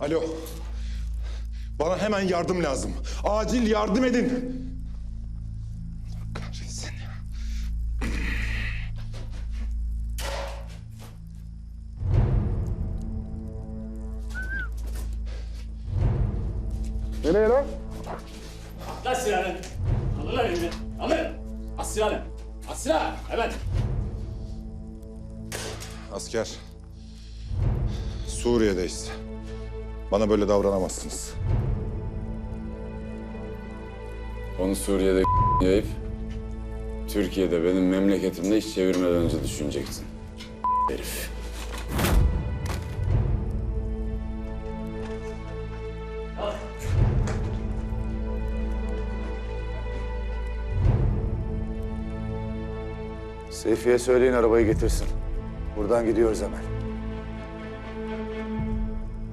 Alo. Bana hemen yardım lazım. Acil yardım edin. Bana böyle davranamazsınız. Onu Suriye'de yayıp Türkiye'de benim memleketimde hiç çevirmeden önce düşüneceksin. Herif. Seyfi'ye söyleyin arabayı getirsin. Buradan gidiyoruz hemen.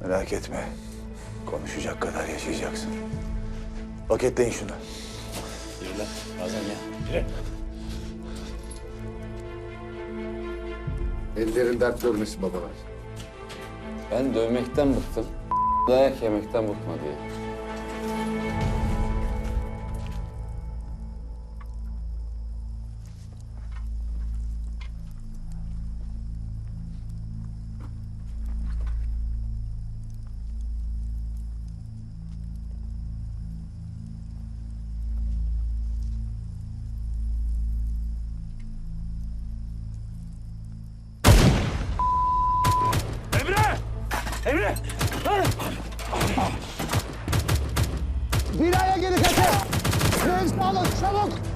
Merak etme. Konuşacak kadar yaşayacaksın. Paketleyin şunu. Yürü lan. Bazen ya. Yürü. Ellerin dert görmesin babalar. Ben dövmekten bıktım. Dayak yemekten bıkmadı ya. Binaya geri kaçın! Alın çabuk!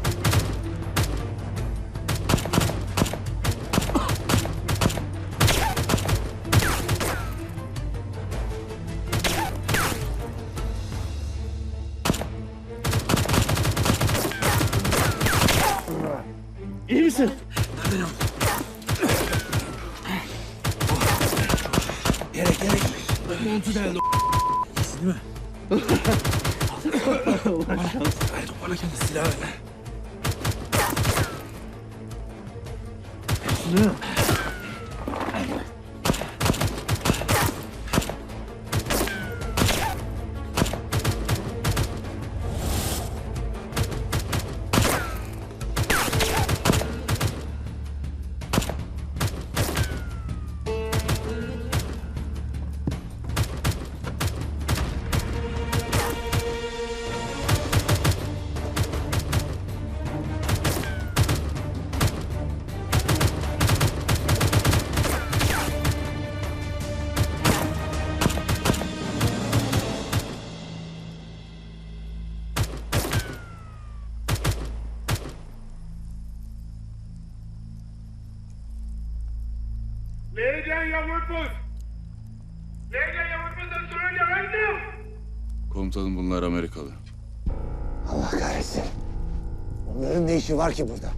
Onların ne işi var ki burada?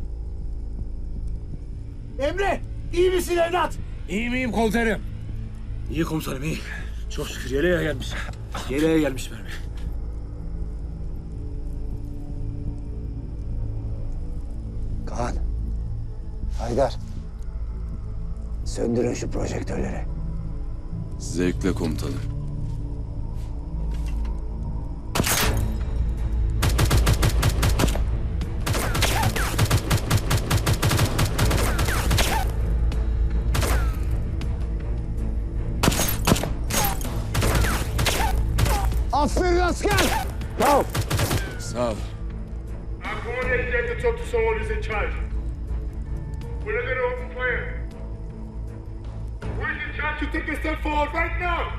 Emre! iyi misin evlat? İyi miyim komutanım? İyi komutanım iyi. Çok şükür yeleğe gelmiş. Yeleğe gelmiş mermi. Kaan. Haydar. Söndürün şu projektörleri. Zevkle komutanım. To take a step forward right now?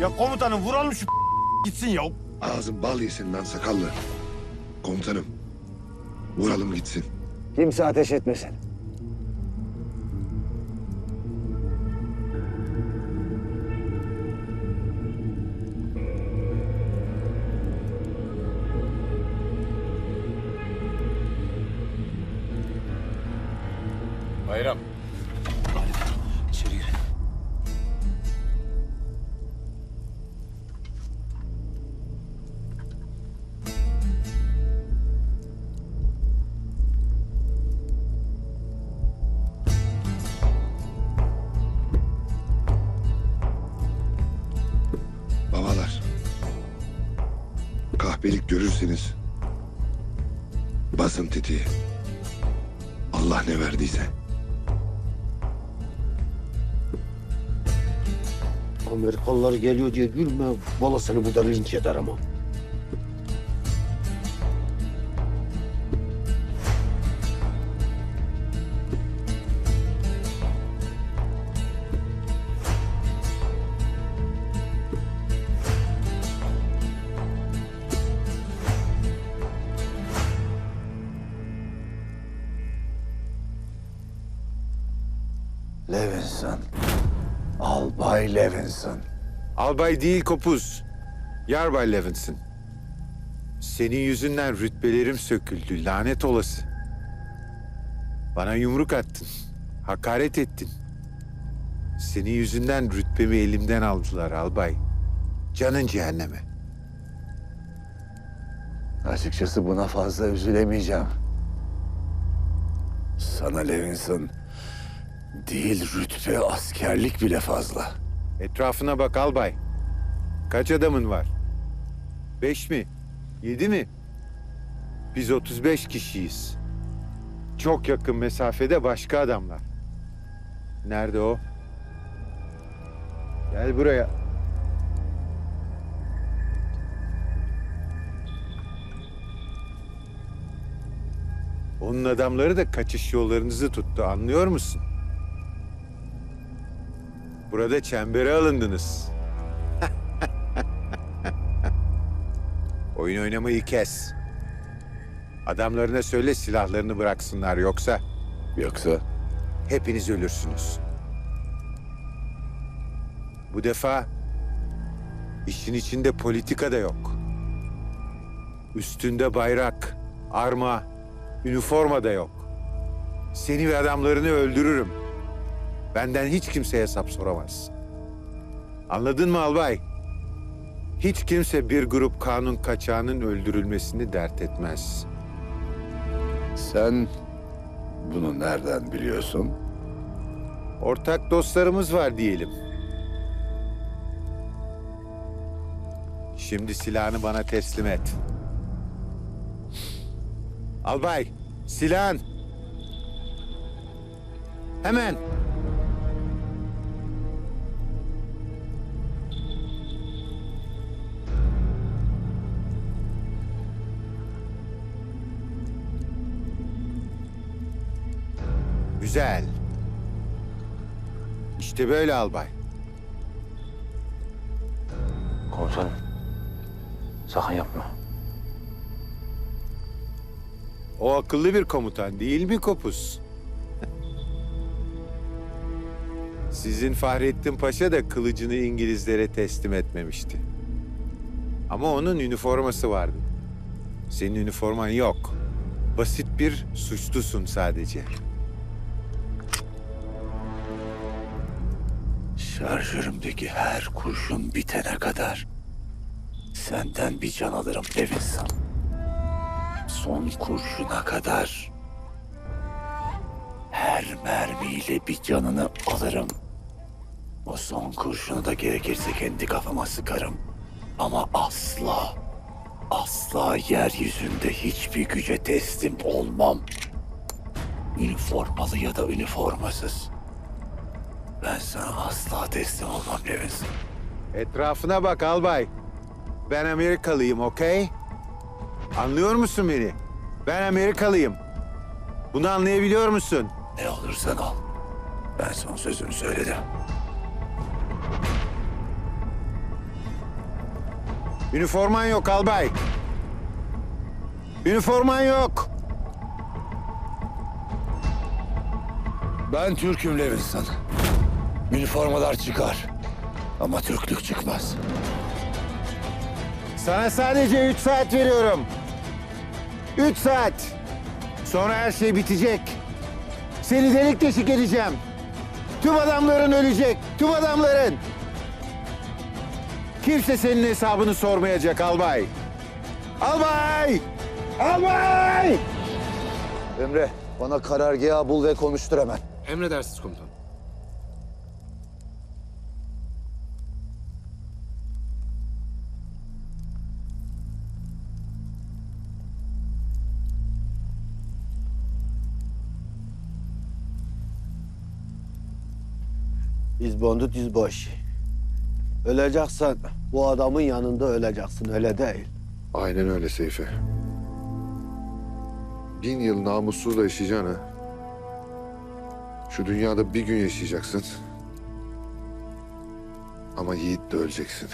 Ya komutanım vuralım şu gitsin ya. Ağzın bal yesin lan sakallı. Komutanım. Vuralım gitsin. Kimse ateş etmesin. Görürseniz basın tetiği. Allah ne verdiyse. Amerikalılar geliyor diye gülme. Valla seni burada linç eder ama. Levinson. Albay Levinson. Albay değil kopuz. Yarbay Levinson. Senin yüzünden rütbelerim söküldü lanet olası. Bana yumruk attın. Hakaret ettin. Senin yüzünden rütbemi elimden aldılar albay. Canın cehenneme. Açıkçası buna fazla üzülemeyeceğim. Sana Levinson değil rütbe askerlik bile fazla. Etrafına bak albay. Kaç adamın var? Beş mi? Yedi mi? Biz 35 kişiyiz. Çok yakın mesafede başka adamlar. Nerede o? Gel buraya. Onun adamları da kaçış yollarınızı tuttu anlıyor musun? Burada çembere alındınız. Oyun oynamayı kes. Adamlarına söyle silahlarını bıraksınlar yoksa Yoksa hepiniz ölürsünüz. Bu defa işin içinde politika da yok. Üstünde bayrak, arma, üniforma da yok. Seni ve adamlarını öldürürüm. Benden hiç kimse hesap soramaz. Anladın mı albay? Hiç kimse bir grup kanun kaçağının öldürülmesini dert etmez. sen bunu nereden biliyorsun? Ortak dostlarımız var diyelim. Şimdi silahını bana teslim et. Albay, silahın. Hemen. Güzel. İşte böyle albay. Komutanım. Sakın yapma. O akıllı bir komutan değil mi Kopuz? Sizin Fahrettin Paşa da kılıcını İngilizlere teslim etmemişti. Ama onun üniforması vardı. Senin üniforman yok. Basit bir suçlusun sadece. Şarjörümdeki her kurşun bitene kadar senden bir can alırım Levinson. Son kurşuna kadar her mermiyle bir canını alırım. O son kurşunu da gerekirse kendi kafama sıkarım. Ama asla, asla yeryüzünde hiçbir güce teslim olmam. Üniformalı ya da üniformasız. Ben sana asla teslim olmam Levinson. Etrafına bak albay. Ben Amerikalıyım, okey? Anlıyor musun beni? Ben Amerikalıyım. Bunu anlayabiliyor musun? Ne olursan ol. Ben son sözümü söyledim. Üniforman yok albay. Üniforman yok. Ben Türk'üm Levinson. Üniformalar çıkar. Ama Türklük çıkmaz. Sana sadece üç saat veriyorum. Üç saat. Sonra her şey bitecek. Seni delik deşik edeceğim. Tüm adamların ölecek. Tüm adamların. Kimse senin hesabını sormayacak albay. Albay! Albay! Emre bana karargahı bul ve konuştur hemen. Emredersiniz komutanım. İzbandut yüzbaşı. Öleceksen bu adamın yanında öleceksin öyle değil. Aynen öyle Seyfi. Bin yıl namussuz da yaşayacaksın ha. Şu dünyada bir gün yaşayacaksın. Ama yiğit de öleceksin.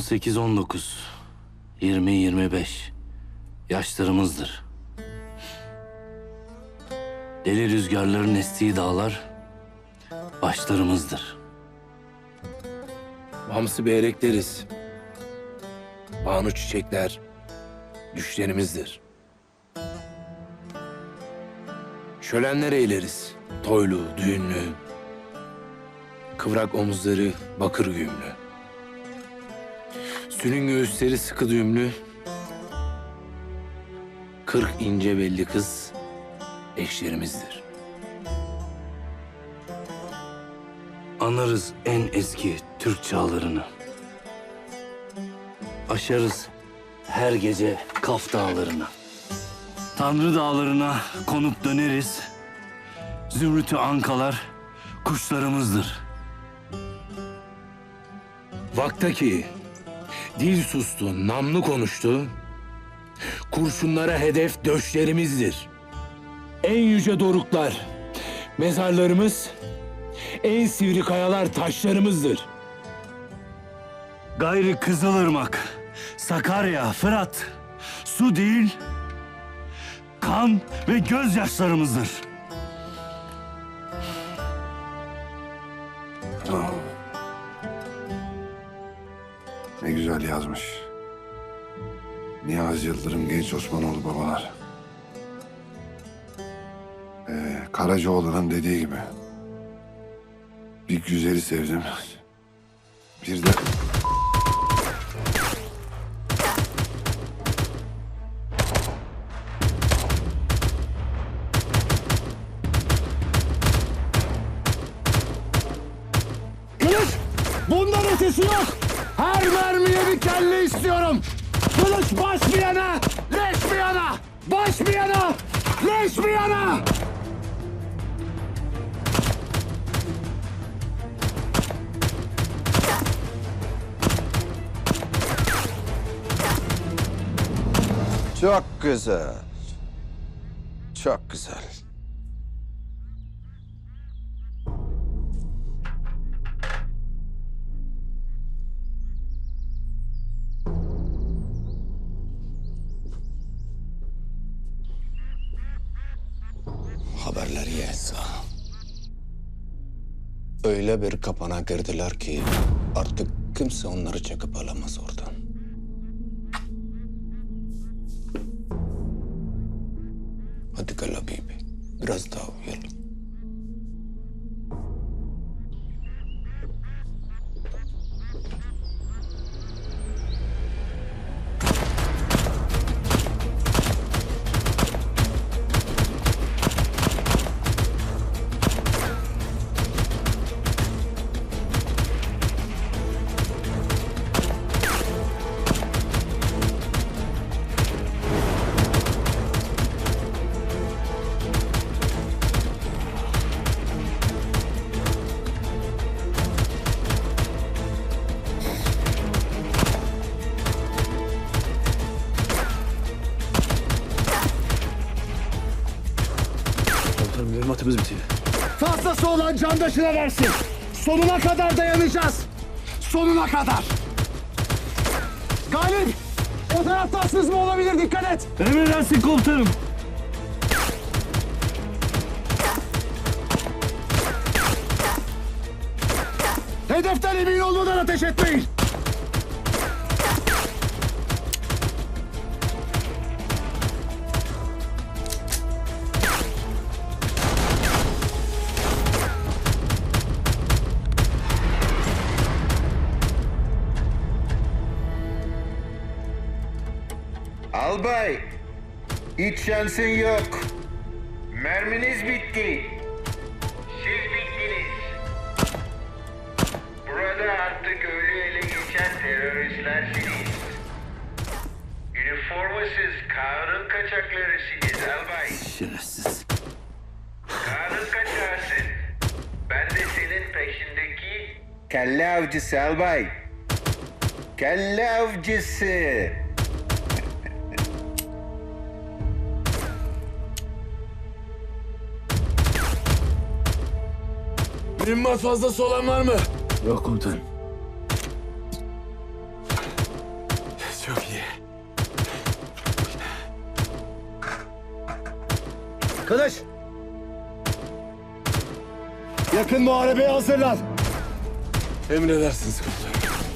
On sekiz, on dokuz, yirmi, yirmi beş yaşlarımızdır. Deli rüzgarların estiği dağlar başlarımızdır. Hamsi beyrekleriz. Banu çiçekler düşlerimizdir. Şölenler eğleriz. Toylu, düğünlü. Kıvrak omuzları bakır güğümlü. Sünün göğüsleri sıkı düğümlü. Kırk ince belli kız eşlerimizdir. Anarız en eski Türk çağlarını. Aşarız her gece Kaf dağlarını. Tanrı dağlarına konup döneriz. Zümrütü ankalar kuşlarımızdır. Vaktaki dil sustu, namlu konuştu. Kurşunlara hedef döşlerimizdir. En yüce doruklar, mezarlarımız, en sivri kayalar taşlarımızdır. Gayrı Kızılırmak, Sakarya, Fırat su değil, kan ve gözyaşlarımızdır. Güzel yazmış. Niyazi Yıldırım Genç Osmanoğlu babalar. Ee, Karacaoğlan'ın dediği gibi. Bir güzeli sevdim. Bir de... Bundan ötesi yok. Her mermiye bir kelle istiyorum. Kılıç baş bir yana, leş bir yana. Baş bir yana, leş bir yana. Çok güzel. Çok güzel. Öyle bir kapana girdiler ki artık kimse onları çekip alamaz oradan. Hadi gel Habibi. Biraz daha uyuyalım. İşimiz bitiyor. Fazlası olan candaşına versin. Sonuna kadar dayanacağız. Sonuna kadar. Galip! O taraftan sızma olabilir dikkat et. Emredersin komutanım. Hedeften emin olmadan ateş etmeyin. Şansın yok. Merminiz bitti. Siz bittiniz. Burada artık ölü ele geçen teröristlersiniz. Üniformasız kanun kaçaklarısınız albay. Şerefsiz. Kanun kaçarsın. Ben de senin peşindeki... Kelle avcısı albay. Kelle avcısı. Mühimmat fazlası olan var mı? Yok komutanım. Çok iyi. Kılıç! Yakın muharebeye hazırlan. Emredersiniz komutanım.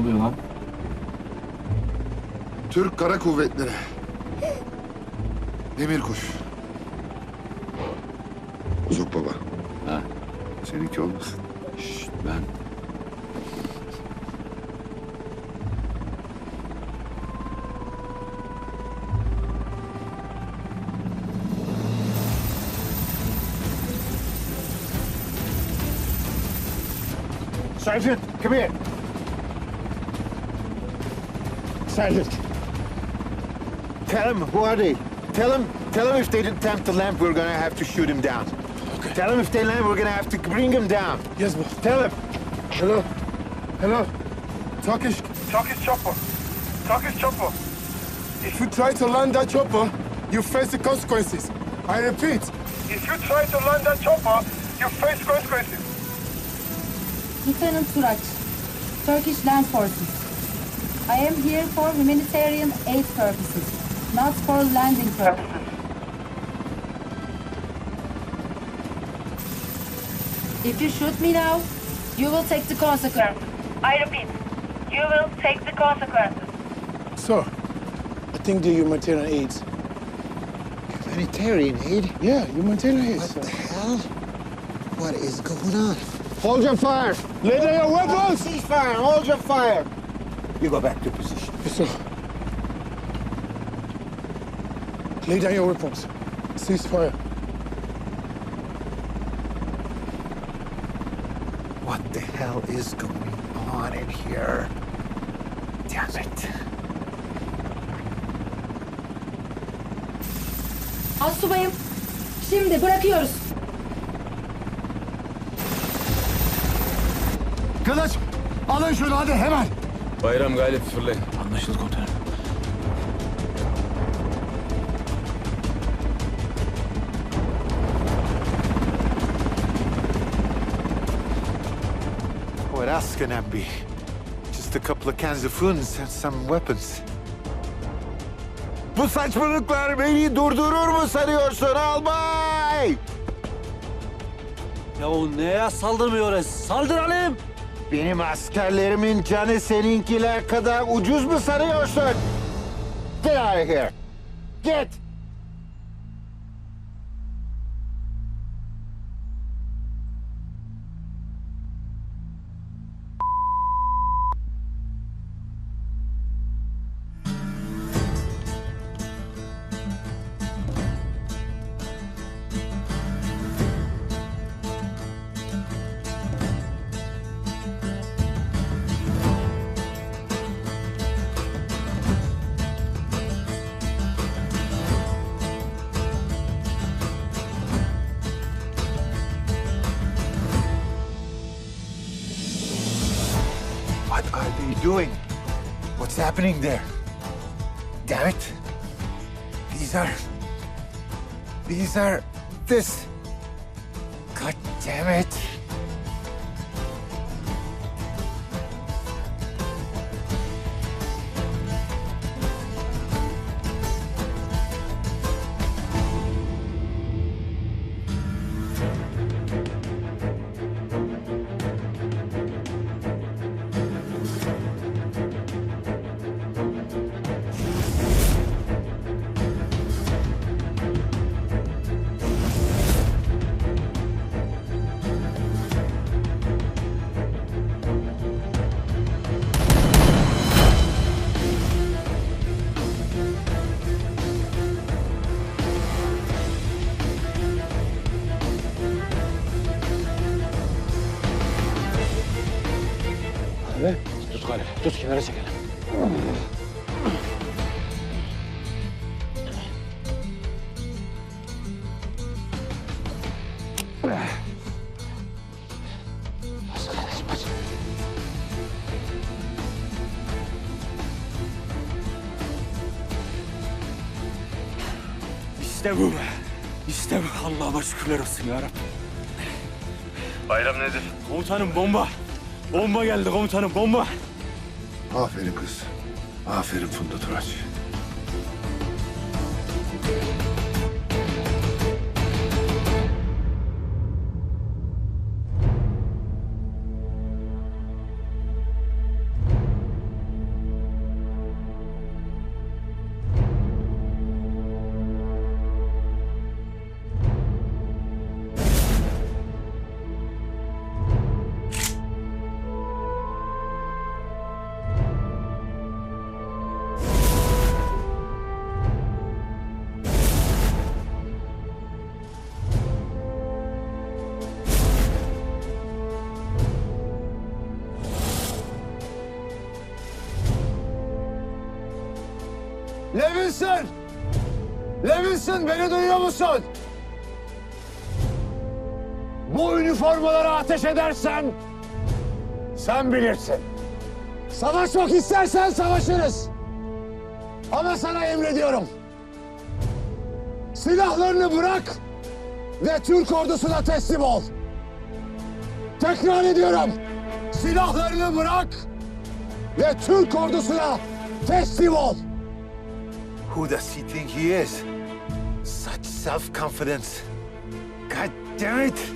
Oluyor lan? Türk Kara Kuvvetleri. Demir kuş. Bozuk baba. Ha. Seninki olmasın. Şşt ben. Sergeant, come here. Sergeant. Tell him, who are they? Tell him, tell him if they attempt to land, we're gonna have to shoot him down. Okay. Tell him if they land, we're gonna have to bring him down. Yes, boss. Tell him. Hello. Hello. Turkish. Turkish chopper. Turkish chopper. If you try to land that chopper, you face the consequences. I repeat, if you try to land that chopper, you face consequences. Lieutenant Suraj, Turkish Land Forces. I am here for humanitarian aid purposes, not for landing purposes. If you shoot me now, you will take the consequences. I repeat, you will take the consequences. Sir, I think the humanitarian aid. Humanitarian aid? Yeah, humanitarian aid. What the hell? What is going on? Hold your fire! Lay down your weapons! Cease fire! Hold your fire! You go back to position. Yes, sir. Lay down your weapons. Cease fire. What the hell is going on in here? Damn it. Asubayım, şimdi bırakıyoruz. Kılıç! Alın şunu hadi hemen. Bayram galip fırlayın. Anlaşıldı komutanım. What else can that be? Just a couple of cans of funs and some weapons. Bu saçmalıklar beni durdurur mu sanıyorsun albay? Ya o neye saldırmıyoruz? Saldıralım. Benim askerlerimin canı seninkiler kadar ucuz mu sanıyorsun? Get out of here! Get! Happening there? Damn it. These are. These are. This. God damn it. Tut Galip. Tut kenara çekelim. Bas kardeşim bas. İşte bu be. İşte bu. Allah'ıma şükürler olsun ya Bayram nedir? Komutanım bomba. Bomba geldi komutanım bomba. Aferin kız. Aferin Funda Turaç. Levinson! Levinson beni duyuyor musun? Bu üniformalara ateş edersen sen bilirsin. Savaşmak istersen savaşırız. Ama sana emrediyorum. Silahlarını bırak ve Türk ordusuna teslim ol. Tekrar ediyorum. Silahlarını bırak ve Türk ordusuna teslim ol. Who does he think he is? Such self-confidence. God damn it!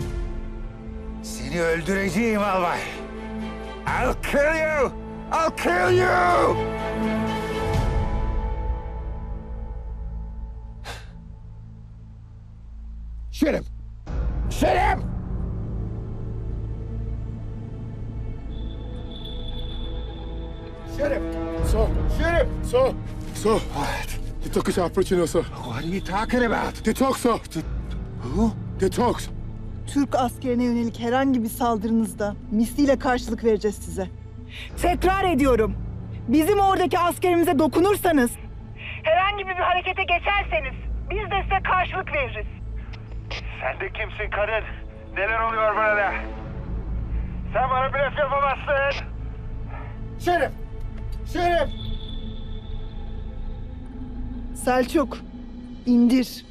Seni öldüreceğim albay. I'll kill you! I'll kill you! Shoot him! Shoot him! Shoot him. So, shoot him. So, so. They took opportunity, sir. What are you talking about? Sir. Who? Talks. Türk askerine yönelik herhangi bir saldırınızda misliyle karşılık vereceğiz size. Tekrar ediyorum. Bizim oradaki askerimize dokunursanız, herhangi bir harekete geçerseniz biz de size karşılık veririz. Sen de kimsin kadın? Neler oluyor burada? Sen bana blöf yapamazsın. Şerif! Şerif! Selçuk, indir.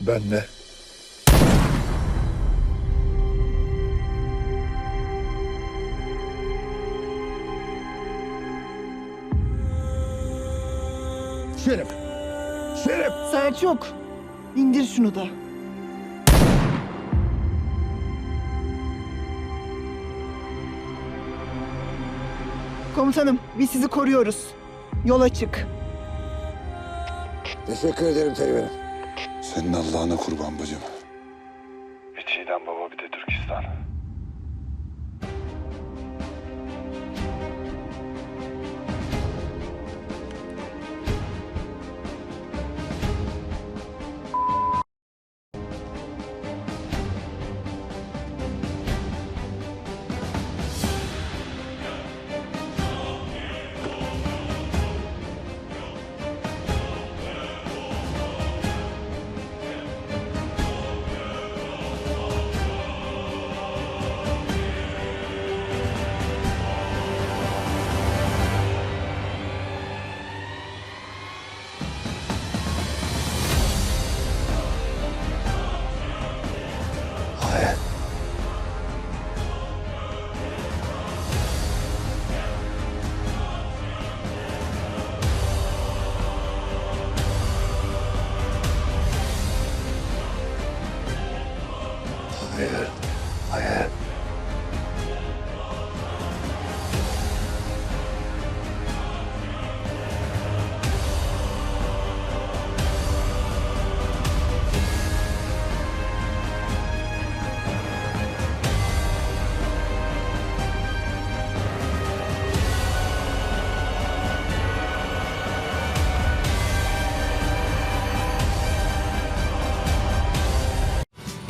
Ben de. Şerif! Şerif! Selçuk, indir şunu da. Komutanım, biz sizi koruyoruz. Yola çık. Teşekkür ederim Teğmen'im. Senin Allah'ına kurban bacım. Bir Çiğdem baba bir de Türkistan.